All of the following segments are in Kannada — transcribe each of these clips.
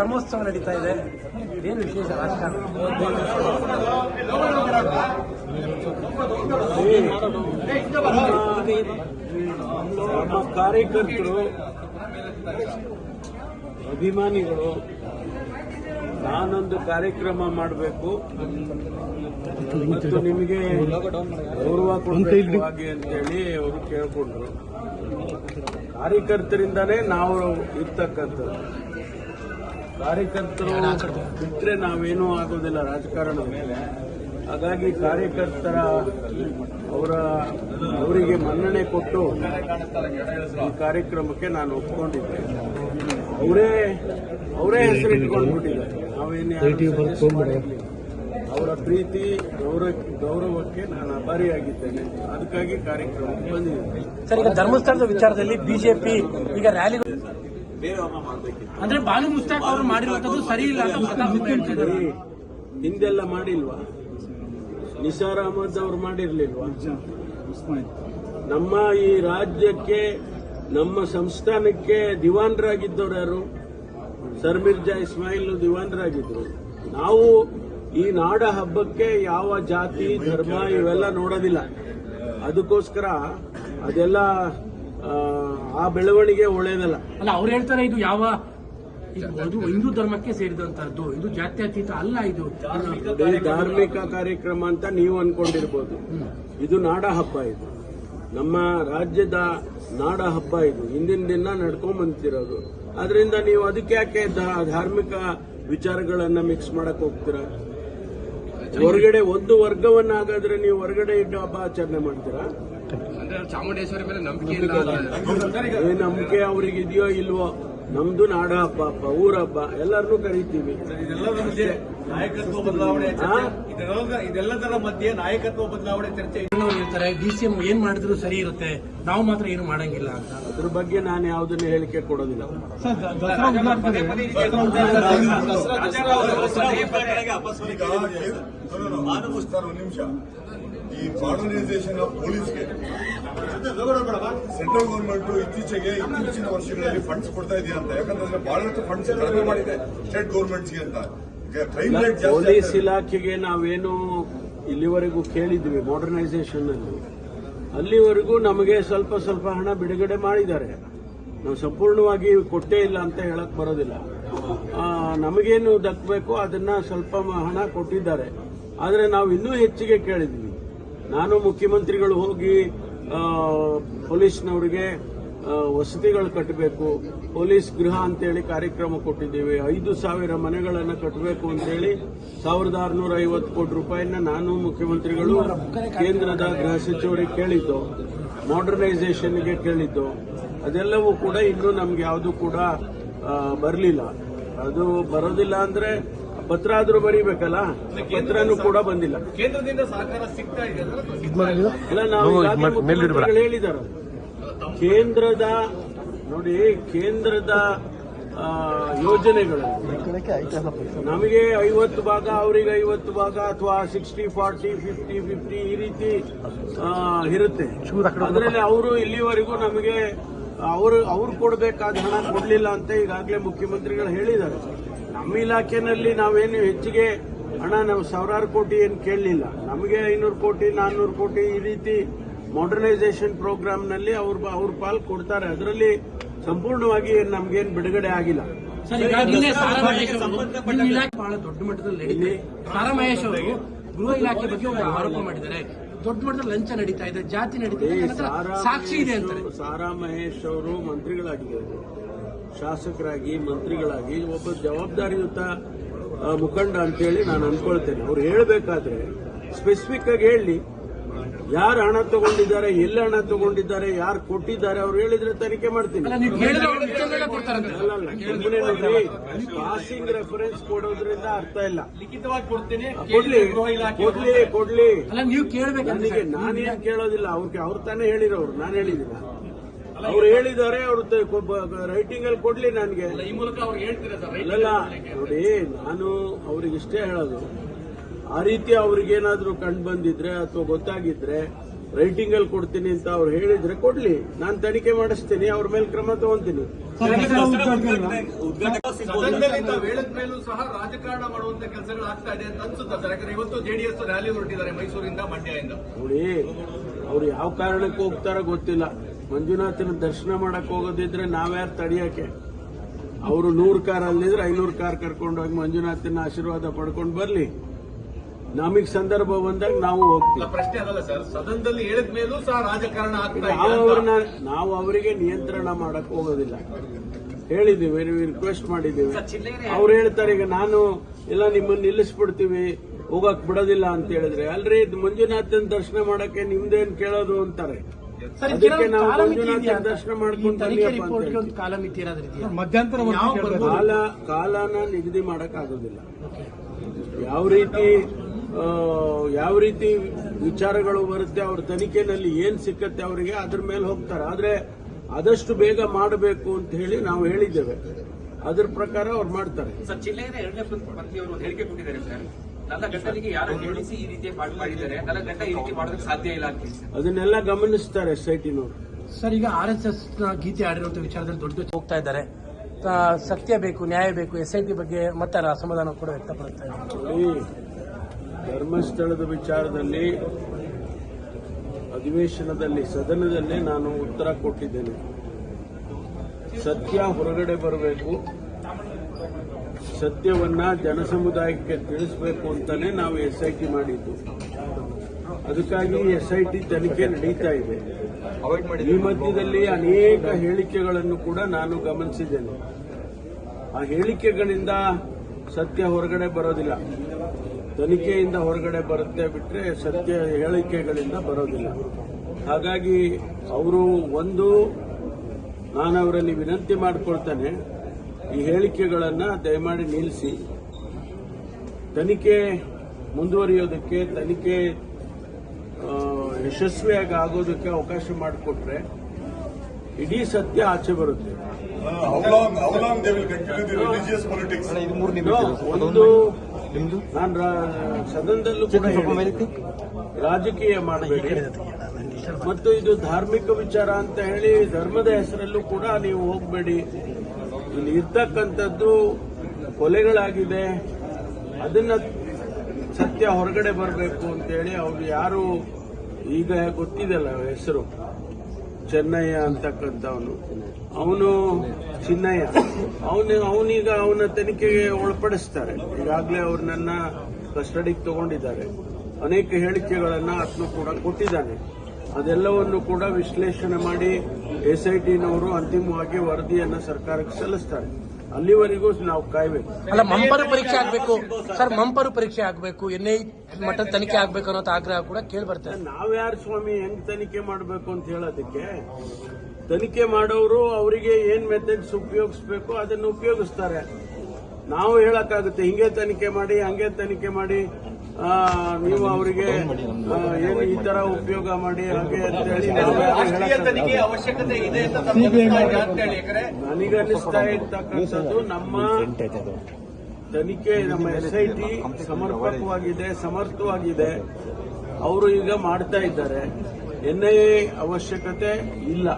ಬ್ರಹ್ಮೋತ್ಸವ ನಡೀತಾ ಇದೆ. ಏನು ವಿಶೇಷ ರಾಜಕಾರಣ? ಕಾರ್ಯಕರ್ತರು, ಅಭಿಮಾನಿಗಳು ನಾನೊಂದು ಕಾರ್ಯಕ್ರಮ ಮಾಡಬೇಕು. ಮತ್ತು ನಿಮಗೆ ಗೌರವ ಹಾಗೆ ಅಂತೇಳಿ ಅವರು ಕೇಳಿಕೊಂಡ್ರು. ಕಾರ್ಯಕರ್ತರಿಂದಾನೇ ನಾವು ಇರ್ತಕ್ಕಂಥದ್ದು. ಕಾರ್ಯಕರ್ತರು ಬಿಟ್ಟರೆ ನಾವೇನೂ ಆಗೋದಿಲ್ಲ ರಾಜಕಾರಣದಲ್ಲಿ ಹಾಗಾಗಿ ಕಾರ್ಯಕರ್ತರ ಅವರ ಅವರಿಗೆ ಮನ್ನಣೆ ಕೊಟ್ಟು ಈ ಕಾರ್ಯಕ್ರಮಕ್ಕೆ ನಾನು ಒಪ್ಕೊಂಡಿದ್ದೆ. ಅವರೇ ಅವರೇ ಹೆಸರು ಇಟ್ಕೊಂಡ್ಬಿಟ್ಟಿದ್ದಾರೆ. ನಾವೇನೇ ಅವರ ಪ್ರೀತಿ ಗೌರವ ಗೌರವಕ್ಕೆ ನಾನು ಆಭಾರಿಯಾಗಿದ್ದೇನೆ ಅದಕ್ಕಾಗಿ ಕಾರ್ಯಕ್ರಮಕ್ಕೆ ಬಂದಿದ್ದೇನೆ. ಸರ್ ಈಗ ಧರ್ಮಸ್ಥಳದ ವಿಚಾರದಲ್ಲಿ ಬಿಜೆಪಿ ಈಗ ರ್ಯಾಲಿ ಅಂದ್ರೆ ಬಾಲು ಮುಸ್ತಾಕ್ ಅವರು ಮಾಡಿರುವಂತದ್ದು ಸರಿ ಇಲ್ಲ ಅಂತ ಹಿಂದೆಲ್ಲ ಮಾಡಿಲ್ವಾ? ನಿಸಾರ್ ಅಹಮದ್ ಅವರು ಮಾಡಿರ್ಲಿಲ್ವಾ? ನಮ್ಮ ಈ ರಾಜ್ಯಕ್ಕೆ ನಮ್ಮ ಸಂಸ್ಥಾನಕ್ಕೆ ದಿವಾನ್ರಾಗಿದ್ದವ್ರು ಯಾರು? ಸರ್ ಮಿರ್ಜಾ ಇಸ್ಮಾಯಿಲ್ ದಿವಾನ್ರಾಗಿದ್ರು. ನಾವು ಈ ನಾಡ ಹಬ್ಬಕ್ಕೆ ಯಾವ ಜಾತಿ ಧರ್ಮ ಇವೆಲ್ಲ ನೋಡೋದಿಲ್ಲ. ಅದಕ್ಕೋಸ್ಕರ ಅದೆಲ್ಲ ಆ, ಬೆಳವಣಿಗೆ ಒಳ್ಳೇದಲ್ಲ. ಅಲ್ಲ ಅವ್ರು ಹೇಳ್ತಾರೆ ಇದು ಯಾವ ಇದು ಅದು ಹಿಂದೂ ಧರ್ಮಕ್ಕೆ ಸೇರಿದಂತಹದ್ದು. ಇದು ಜಾತ್ಯತೀತ ಅಲ್ಲ ಇದು. ಧಾರ್ಮಿಕ ಕಾರ್ಯಕ್ರಮ ಅಂತ ನೀವು ಅನ್ಕೊಂಡಿರ್ಬೋದು. ಇದು ನಾಡ ಹಬ್ಬ ಇದು. ನಮ್ಮ ರಾಜ್ಯದ ನಾಡ ಹಬ್ಬ ಇದು. ಹಿಂದಿನ ದಿನ ನಡ್ಕೊಂಡ್ ಬಂತಿರೋದು ಅದರಿಂದ ನೀವು ಅದಕ್ಕೆ ಯಾಕೆ ಧಾರ್ಮಿಕ ವಿಚಾರಗಳನ್ನ ಮಿಕ್ಸ್ ಮಾಡಕ್ ಹೋಗ್ತೀರಾ? ಹೊರಗಡೆ ಒಂದು ವರ್ಗವನ್ನಾಗಾದ್ರೆ ನೀವು ಹೊರಗಡೆ ಇಟ್ಟು ಹಬ್ಬ ಆಚರಣೆ ಮಾಡ್ತೀರಾ? ಚಾಮುಂಡೇಶ್ವರಿ ಮೇಲೆ ನಂಬಿಕೆ ಇಲ್ಲ ಏ ನಂಬಿಕೆ ಅವ್ರಿಗೆ ಇದೆಯೋ ಇಲ್ವೋ ನಮ್ದು ನಾಡ ಹಬ್ಬ ಹಬ್ಬ ಊರ ಹಬ್ಬ ಎಲ್ಲರನ್ನೂ ಕರಿತೀವಿ ನಾಯಕತ್ವ ಬದಲಾವಣೆ ಇದೆಲ್ಲದರ ಮಧ್ಯೆ ನಾಯಕತ್ವ ಬದಲಾವಣೆ ಚರ್ಚೆ ಹೇಳ್ತಾರೆ ಡಿ ಸಿ ಎಂ ಏನ್ ಮಾಡಿದ್ರು ಸರಿ ಇರುತ್ತೆ ನಾವು ಮಾತ್ರ ಏನು ಮಾಡಂಗಿಲ್ಲ ಅಂತ. ಅದ್ರ ಬಗ್ಗೆ ನಾನು ಯಾವುದನ್ನು ಹೇಳಿಕೆ ಕೊಡೋದಿಲ್ಲ. ಸರ್ ಒಂದು ನಿಮಿಷ. ಈ ಮಾಡರ್ನೈಸೇಷನ್ ಆಫ್ ಪೊಲೀಸ್ಗೆ ಸೆಂಟ್ರಲ್ ಗವರ್ಮೆಂಟ್ ಇತ್ತೀಚೆಗೆ ಇತ್ತೀಚಿನ ವರ್ಷಗಳಲ್ಲಿ ಫಂಡ್ಸ್ ಕೊಡ್ತಾ ಇದೆಯಾ ಅಂತ. ಯಾಕಂದ್ರೆ ಬಹಳಷ್ಟು ಫಂಡ್ಸ್ ಕಡಿಮೆ ಮಾಡಿದೆ ಸ್ಟೇಟ್ ಗವರ್ಮೆಂಟ್ಸ್ಗೆ ಅಂತ. ಕ್ರೈಮ್ ರೇಟ್ ಪೊಲೀಸ್ ಇಲಾಖೆಗೆ ನಾವೇನು ಇಲ್ಲಿವರೆಗೂ ಕೇಳಿದ್ವಿ ಮಾಡರ್ನೈಸೇಷನ್ ಅಲ್ಲಿ. ಅಲ್ಲಿವರೆಗೂ ನಮಗೆ ಸ್ವಲ್ಪ ಸ್ವಲ್ಪ ಹಣ ಬಿಡುಗಡೆ ಮಾಡಿದ್ದಾರೆ. ನಾವು ಸಂಪೂರ್ಣವಾಗಿ ಕೊಟ್ಟೇ ಇಲ್ಲ ಅಂತ ಹೇಳಕ್ ಬರೋದಿಲ್ಲ. ನಮಗೇನು ದಕ್ಕಬೇಕು ಅದನ್ನ ಸ್ವಲ್ಪ ಹಣ ಕೊಟ್ಟಿದ್ದಾರೆ. ಆದರೆ ನಾವು ಇನ್ನೂ ಹೆಚ್ಚಿಗೆ ಕೇಳಿದ್ವಿ. ನಾನು ಮುಖ್ಯಮಂತ್ರಿಗಳು ಹೋಗಿ ಪೊಲೀಸ್ನವರಿಗೆ ವಸತಿಗಳು ಕಟ್ಟಬೇಕು ಪೊಲೀಸ್ ಗೃಹ ಅಂತೇಳಿ ಕಾರ್ಯಕ್ರಮ ಕೊಟ್ಟಿದ್ದೀವಿ. ಐದು ಸಾವಿರ ಮನೆಗಳನ್ನು ಕಟ್ಟಬೇಕು ಅಂತೇಳಿ ಸಾವಿರದ ಆರುನೂರ ಐವತ್ತು ಕೋಟಿ ರೂಪಾಯಿನ ನಾನು ಮುಖ್ಯಮಂತ್ರಿಗಳು ಕೇಂದ್ರದ ಗೃಹ ಸಚಿವರಿಗೆ ಕೇಳಿದ್ದು ಮಾಡರ್ನೈಸೇಷನ್ಗೆ ಕೇಳಿದ್ದು. ಅದೆಲ್ಲವೂ ಕೂಡ ಇನ್ನೂ ನಮ್ಗೆ ಯಾವುದು ಕೂಡ ಬರಲಿಲ್ಲ. ಅದು ಬರೋದಿಲ್ಲ ಅಂದ್ರೆ ಪತ್ರ ಆದ್ರೂ ಬರೀಬೇಕಲ್ಲ? ಪತ್ರನೂ ಕೂಡ ಬಂದಿಲ್ಲ. ಕೇಂದ್ರದಿಂದ ಸಹಕಾರ ಸಿಗ್ತಾ ಇದೆ ಅಂದ್ರೆ ಅಲ್ಲ ನಾವು ಹೇಳಿದ್ದಾರೆ ಕೇಂದ್ರದ ನೋಡಿ ಕೇಂದ್ರದ ಯೋಜನೆಗಳು. ನಮಗೆ ಐವತ್ತು ಭಾಗ ಅವರಿಗೆ ಐವತ್ತು ಭಾಗ ಅಥವಾ ಸಿಕ್ಸ್ಟಿ ಫಾರ್ಟಿ ಫಿಫ್ಟಿ ಫಿಫ್ಟಿ ಈ ರೀತಿ ಇರುತ್ತೆ. ಅದರಲ್ಲಿ ಅವರು ಇಲ್ಲಿವರೆಗೂ ನಮಗೆ ಅವರು ಅವ್ರು ಕೊಡಬೇಕಾದ ಹಣ ಕೊಡಲಿಲ್ಲ ಅಂತ ಈಗಾಗಲೇ ಮುಖ್ಯಮಂತ್ರಿಗಳು ಹೇಳಿದ್ದಾರೆ. ನಮ್ಮ ಇಲಾಖೆಯಲ್ಲಿ ನಾವೇನು ಹೆಚ್ಚಿಗೆ ಹಣ ನಾವು ಸಾವಿರಾರು ಕೋಟಿ ಏನು ಕೇಳಲಿಲ್ಲ. ನಮಗೆ ಐನೂರು ಕೋಟಿ ನಾನ್ನೂರು ಕೋಟಿ ಈ ರೀತಿ ಮಾಡರ್ನೈಸೇಷನ್ ಪ್ರೋಗ್ರಾಂನಲ್ಲಿ ಅವ್ರ ಅವ್ರ ಪಾಲ್ ಕೊಡ್ತಾರೆ. ಅದರಲ್ಲಿ ಸಂಪೂರ್ಣವಾಗಿ ಏನು ನಮ್ಗೇನು ಬಿಡುಗಡೆ ಆಗಿಲ್ಲ. ಬಹಳ ದೊಡ್ಡ ಮಟ್ಟದಲ್ಲಿ ಗೃಹ ಇಲಾಖೆ ಬಗ್ಗೆ ಆರೋಪ ಮಾಡಿದ್ದಾರೆ. ದೊಡ್ಡ ಮಟ್ಟದಲ್ಲಿ ಲಂಚ ನಡೀತಾ ಇದೆ ಜಾತಿ ನಡೀತಾ ಇದೆ ಸಾಕ್ಷಿ ಇದೆ ಅಂತಾರೆ. ಸಾರಾ ಮಹೇಶ್ ಅವರು ಮಂತ್ರಿಗಳಾಗಿದ್ದಾರೆ. ಶಾಸಕರಾಗಿ ಮಂತ್ರಿಗಳಾಗಿ ಒಬ್ಬ ಜವಾಬ್ದಾರಿಯುತ ಮುಖಂಡ ಅಂತೇಳಿ ನಾನು ಅನ್ಕೊಳ್ತೇನೆ ಅವ್ರು ಹೇಳಬೇಕಾದ್ರೆ ಸ್ಪೆಸಿಫಿಕ್ ಆಗಿ ಹೇಳಿ. ಯಾರು ಹಣ ತಗೊಂಡಿದ್ದಾರೆ ಎಲ್ಲಿ ಹಣ ತಗೊಂಡಿದ್ದಾರೆ ಯಾರು ಕೊಟ್ಟಿದ್ದಾರೆ ಅವ್ರು ಹೇಳಿದ್ರೆ ತನಿಖೆ ಮಾಡ್ತೀನಿ. ಪಾಸಿಂಗ್ ರೆಫರೆನ್ಸ್ ಕೊಡೋದ್ರಿಂದ ಅರ್ಥ ಇಲ್ಲ. ಲಿಖಿತವಾಗಿ ಕೊಡ್ತೇನೆ ಕೊಡ್ಲಿ ಕೊಡ್ಲಿ ಕೊಡ್ಲಿ. ಅಲ್ಲ ನೀವು ಕೇಳಬೇಕು ನನಗೆ ನಾನೇನ್ ಕೇಳೋದಿಲ್ಲ ಅವ್ರಿಗೆ ಅವ್ರು ತಾನೇ ಹೇಳಿರೋರು ನಾನು ಹೇಳಿದಿಲ್ಲ ಅವ್ರು ಹೇಳಿದ್ದಾರೆ ಅವ್ರ ರೈಟಿಂಗ್ ಅಲ್ಲಿ ಕೊಡ್ಲಿ ನನಗೆ. ಈ ಮೂಲಕ ಅವ್ರು ಹೇಳ್ತೀರಾ ಸರ್? ನೋಡಿ ನಾನು ಅವ್ರಿಗೆ ಇಷ್ಟೇ ಹೇಳೋದು. ಆ ರೀತಿ ಅವ್ರಿಗೇನಾದ್ರೂ ಕಂಡು ಬಂದಿದ್ರೆ ಅಥವಾ ಗೊತ್ತಾಗಿದ್ರೆ ರೈಟಿಂಗ್ ಅಲ್ಲಿ ಕೊಡ್ತೀನಿ ಅಂತ ಅವ್ರು ಹೇಳಿದ್ರೆ ಕೊಡ್ಲಿ. ನಾನು ತನಿಖೆ ಮಾಡಿಸ್ತೀನಿ ಅವ್ರ ಮೇಲೆ ಕ್ರಮ ತಗೊಂತೀನಿ. ಮೇಲೂ ಸಹ ರಾಜಕಾರಣ ಮಾಡುವಂತ ಕೆಲಸಗಳು ಆಗ್ತಾ ಇದೆ ಅಂತ ಅನ್ಸುತ್ತೆ ಸರ್. ಯಾಕಂದ್ರೆ ಇವತ್ತು ಜೆಡಿಎಸ್ ರ್ಯಾಲಿ ಹೊರಟಿದ್ದಾರೆ ಮೈಸೂರಿಂದ ಮಂಡ್ಯದಿಂದ. ನೋಡಿ ಅವ್ರು ಯಾವ ಕಾರಣಕ್ಕೆ ಹೋಗ್ತಾರೋ ಗೊತ್ತಿಲ್ಲ. ಮಂಜುನಾಥನ ದರ್ಶನ ಮಾಡಕ್ ಹೋಗೋದಿದ್ರೆ ನಾವ್ಯಾರು ತಡಿಯಕ್ಕೆ? ಅವರು ನೂರು ಕಾರ್ ಅಲ್ಲಿದ್ರೆ ಐನೂರು ಕಾರ್ ಕರ್ಕೊಂಡೋಗಿ ಮಂಜುನಾಥನ ಆಶೀರ್ವಾದ ಪಡ್ಕೊಂಡು ಬರ್ಲಿ. ನಮಗ್ ಸಂದರ್ಭ ಬಂದಾಗ ನಾವು ಹೋಗ್ತೀವಿ. ಪ್ರಶ್ನೆ ಅದಲ್ಲ ಸರ್. ಸದನದಲ್ಲಿ ಹೇಳಿದ ಮೇಲೂ ಸಹ ರಾಜಕಾರಣ ಆಗ್ತಾ ಇದೆ ನಾವು ಅವ್ರನ್ನ ನಾವು ಅವರಿಗೆ ನಿಯಂತ್ರಣ ಮಾಡಕ್ ಹೋಗೋದಿಲ್ಲ. ಹೇಳಿದ್ದೀವಿ ರಿಕ್ವೆಸ್ಟ್ ಮಾಡಿದ್ದೀವಿ. ಅವ್ರು ಹೇಳ್ತಾರೆ ಈಗ ನಾನು ಎಲ್ಲ ನಿಮ್ಮನ್ನ ನಿಲ್ಲಿಸ್ಬಿಡ್ತೀವಿ ಹೋಗಕ್ ಬಿಡೋದಿಲ್ಲ ಅಂತ ಹೇಳಿದ್ರೆ. ಅಲ್ರಿ ಇದು ಮಂಜುನಾಥನ್ ದರ್ಶನ ಮಾಡಕ್ಕೆ ನಿಮ್ದೇನ್ ಕೇಳೋದು ಅಂತಾರೆ. ಅದಕ್ಕೆ ನಾವು ಮಂಜುನಾಥನ? ದರ್ಶನ ಮಾಡ್ಕೊಂಡು? ಕಾಲ ಕಾಲನ ನಿಗದಿ ಮಾಡಕ್ ಆಗೋದಿಲ್ಲ. ಯಾವ ರೀತಿ ಯಾವ ರೀತಿ ವಿಚಾರಗಳು ಬರುತ್ತೆ ಅವ್ರ ತನಿಖೆನಲ್ಲಿ ಏನ್ ಸಿಕ್ಕತ್ತೆ ಅವರಿಗೆ ಅದ್ರ ಮೇಲೆ ಹೋಗ್ತಾರೆ. ಆದ್ರೆ ಆದಷ್ಟು ಬೇಗ ಮಾಡಬೇಕು ಅಂತ ಹೇಳಿ ನಾವು ಹೇಳಿದ್ದೇವೆ. ಅದ್ರ ಪ್ರಕಾರ ಅವ್ರು ಮಾಡ್ತಾರೆ. ಸರ್ ಜಿಲ್ಲೆಯ ಎರಡನೇ ಮಂತ್ರಿಯವರು ಹೇಳಿಕೆ ಕೊಟ್ಟಿದ್ದಾರೆ ಸರ್. ನನ್ನ ಗಂಡನಿಗೆ ಯಾರು ಹೇಳಿಸಿ ಈ ರೀತಿ ಪಾಠ ಮಾಡಿದ್ದಾರೆ. ನನ್ನ ಗಂಡ ಈ ರೀತಿ ಮಾಡೋದಕ್ಕೆ ಸಾಧ್ಯ ಇಲ್ಲ ಅಂತ. ಅದನ್ನೆಲ್ಲ ಗಮನಿಸ್ತಾರೆ ಎಸ್ ಐ ಟಿನವರು ಸರ್ ಈಗ ಆರ್ ಎಸ್ ಎಸ್ನ ಗೀತೆ ಆಡಿರುವಂತ ವಿಚಾರದಲ್ಲಿ ದೊಡ್ಡ ದೊಡ್ಡ ಹೋಗ್ತಾ ಇದ್ದಾರೆ. ಸತ್ಯ ಬೇಕು ನ್ಯಾಯ ಬೇಕು ಎಸ್ ಐ ಟಿ ಬಗ್ಗೆ ಮತ್ತೆ ಅಸಮಾಧಾನ ಕೂಡ ವ್ಯಕ್ತಪಡಿಸ್ತಾ ಇದ್ದಾರೆ. ಧರ್ಮಸ್ಥಳದ ವಿಚಾರದಲ್ಲಿ ಅಧಿವೇಶನದಲ್ಲಿ ಸದನದಲ್ಲಿ ನಾನು ಉತ್ತರ ಕೊಟ್ಟಿದ್ದೇನೆ. ಸತ್ಯ ಹೊರಗಡೆ ಬರಬೇಕು. ಸತ್ಯವನ್ನ ಜನಸಮುದಾಯಕ್ಕೆ ತಿಳಿಸಬೇಕು ಅಂತಾನೆ ನಾವು ಎಸ್ ಐ ಟಿ ಮಾಡಿದ್ದು. ಅದಕ್ಕಾಗಿ ಎಸ್ ಐ ಟಿ ತನಿಖೆ ನಡೀತಾ ಇದೆ. ಈ ಮಧ್ಯದಲ್ಲಿ ಅನೇಕ ಹೇಳಿಕೆಗಳನ್ನು ಕೂಡ ನಾನು ಗಮನಿಸಿದ್ದೇನೆ. ಆ ಹೇಳಿಕೆಗಳಿಂದ ಸತ್ಯ ಹೊರಗಡೆ ಬರೋದಿಲ್ಲ. ತನಿಖೆಯಿಂದ ಹೊರಗಡೆ ಬರುತ್ತೆ ಬಿಟ್ಟರೆ ಸತ್ಯ ಹೇಳಿಕೆಗಳಿಂದ ಬರೋದಿಲ್ಲ. ಹಾಗಾಗಿ ಅವರು ಒಂದು ನಾನು ಅವರಲ್ಲಿ ವಿನಂತಿ ಮಾಡಿಕೊಳ್ತೇನೆ ಈ ಹೇಳಿಕೆಗಳನ್ನು ದಯಮಾಡಿ ನಿಲ್ಲಿಸಿ. ತನಿಖೆ ಮುಂದುವರಿಯೋದಕ್ಕೆ ತನಿಖೆ ಯಶಸ್ವಿಯಾಗಿ ಆಗೋದಕ್ಕೆ ಅವಕಾಶ ಮಾಡಿಕೊಟ್ರೆ ಇಡೀ ಸತ್ಯ ಆಚೆ ಬರುತ್ತೆ. How ಒಂದು ನಾನು ಸದನದಲ್ಲೂ ಕೂಡ. ರಾಜಕೀಯ ಮಾಡಬೇಡಿ. ಮತ್ತು ಇದು ಧಾರ್ಮಿಕ ವಿಚಾರ ಅಂತ ಹೇಳಿ ಧರ್ಮದ ಹೆಸರಲ್ಲೂ ಕೂಡ ನೀವು ಹೋಗಬೇಡಿ. ಇಲ್ಲಿ ಇರ್ತಕ್ಕಂಥದ್ದು ಕೊಲೆಗಳಾಗಿದೆ. ಅದನ್ನ ಸತ್ಯ ಹೊರಗಡೆ ಬರಬೇಕು ಅಂತೇಳಿ ಅವ್ರು ಯಾರು ಈಗ ಗೊತ್ತಿದೆಲ್ಲ ಹೆಸರು. ಚೆನ್ನಯ್ಯ ಅಂತಕ್ಕಂಥವನು ಅವನು ಚಿನ್ನಯ್ಯ. ಅವನು, ಅವನೀಗ ಅವನ ತನಿಖೆಗೆ ಒಳಪಡಿಸ್ತಾರೆ. ಈಗಾಗಲೇ ಅವ್ರನ್ನ ಕಸ್ಟಡಿಗೆ ತಗೊಂಡಿದ್ದಾರೆ. ಅನೇಕ ಹೇಳಿಕೆಗಳನ್ನು ಆತನು ಕೂಡ ಕೊಟ್ಟಿದ್ದಾನೆ. ಅದೆಲ್ಲವನ್ನು ಕೂಡ ವಿಶ್ಲೇಷಣೆ ಮಾಡಿ ಎಸ್ ಐ ಅಂತಿಮವಾಗಿ ವರದಿಯನ್ನು ಸರ್ಕಾರಕ್ಕೆ ಸಲ್ಲಿಸ್ತಾರೆ. ಅಲ್ಲಿವರೆಗೂ ನಾವು ಕಾಯ್ಬೇಕು. ಅಲ್ಲ ಮಂಪರು ಪರೀಕ್ಷೆ ಆಗ್ಬೇಕು. ಸರ್ ಮಂಪರು ಪರೀಕ್ಷೆ ಆಗ್ಬೇಕು. ಎನ್ ಐ ಮಟ್ಟದ ತನಿಖೆ ಆಗ್ಬೇಕು ಅನ್ನೋ ಆಗ್ರಹ ಕೂಡ ಕೇಳಿ ಬರ್ತಾರೆ ನಾವ್ಯಾರು ಸ್ವಾಮಿ ಹೆಂಗ್ ತನಿಖೆ ಮಾಡಬೇಕು ಅಂತ ಹೇಳೋದಕ್ಕೆ ತನಿಖೆ ಮಾಡೋರು ಅವರಿಗೆ ಏನ್ ಮೆಥಡ್ಸ್ ಉಪಯೋಗಿಸ್ಬೇಕು ಅದನ್ನು ಉಪಯೋಗಿಸ್ತಾರೆ. ನಾವು ಹೇಳಕ್ಕಾಗುತ್ತೆ ಹಿಂಗೆ ತನಿಖೆ ಮಾಡಿ ಹಂಗೆ ತನಿಖೆ ಮಾಡಿ. ನೀವು ಅವರಿಗೆ ಏನು ಈ ತರ ಉಪಯೋಗ ಮಾಡಿ ಹಾಗೆ ಅಂತ ಹೇಳಿ ನಾವು ಯಾರು ತನಿಖೆ ಅವಶ್ಯಕತೆ ಇದೆ ನನಗನ್ನಿಸ್ತಾ ಇರ್ತಕ್ಕಂಥದ್ದು ನಮ್ಮ ತನಿಖೆ ನಮ್ಮ ಎಸ್ ಐ ಟಿ ಸಮರ್ಪಕವಾಗಿದೆ ಸಮರ್ಥವಾಗಿದೆ. ಅವರು ಈಗ ಮಾಡ್ತಾ ಇದ್ದಾರೆ. ಎನ್ಐಎ ಅವಶ್ಯಕತೆ ಇಲ್ಲ.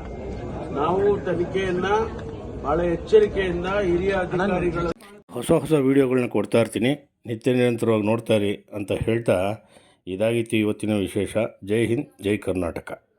ನಾವು ತನಿಖೆಯನ್ನ ಬಹಳ ಎಚ್ಚರಿಕೆಯಿಂದ ಹಿರಿಯ ಅಧಿಕಾರಿಗಳ ಹೊಸ ಹೊಸ ವಿಡಿಯೋಗಳನ್ನ ಕೊಡ್ತಾ ಇರ್ತೀನಿ. ನಿತ್ಯ ನಿರಂತರವಾಗಿ ನೋಡ್ತಾ ಅಂತ ಹೇಳ್ತಾ ಇದಾಗಿತ್ತು ಇವತ್ತಿನ ವಿಶೇಷ. ಜೈ ಹಿಂದ್ ಜೈ ಕರ್ನಾಟಕ.